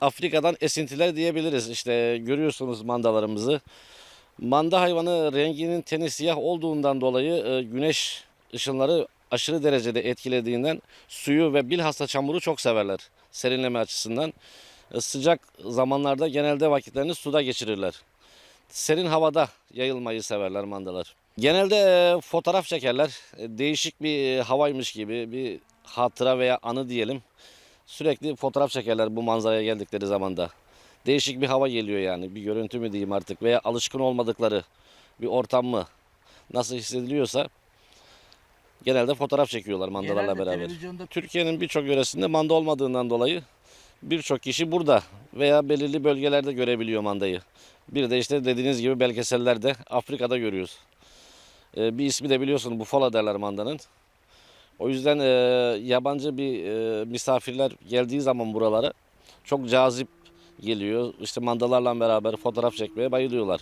Afrika'dan esintiler diyebiliriz. İşte görüyorsunuz mandalarımızı. Manda hayvanı renginin teni siyah olduğundan dolayı e, güneş ışınları aşırı derecede etkilediğinden suyu ve bilhassa çamuru çok severler serinleme açısından. E, Sıcak zamanlarda genelde vakitlerini suda geçirirler. Serin havada yayılmayı severler mandalar. Genelde e, fotoğraf çekerler. Değişik bir havaymış gibi bir hatıra veya anı diyelim. Sürekli fotoğraf çekerler bu manzaraya geldikleri zamanda. Değişik bir hava geliyor yani. Bir görüntü mü diyeyim artık veya alışkın olmadıkları bir ortam mı nasıl hissediliyorsa genelde fotoğraf çekiyorlar mandalarla Genelde beraber. televizyonda Türkiye'nin birçok yöresinde manda olmadığından dolayı birçok kişi burada veya belirli bölgelerde görebiliyor mandayı. Bir de işte dediğiniz gibi belgesellerde Afrika'da görüyoruz. Ee, bir ismi de biliyorsun bufala derler mandanın. O yüzden e, yabancı bir e, misafirler geldiği zaman buralara çok cazip geliyor. İşte mandalarla beraber fotoğraf çekmeye bayılıyorlar.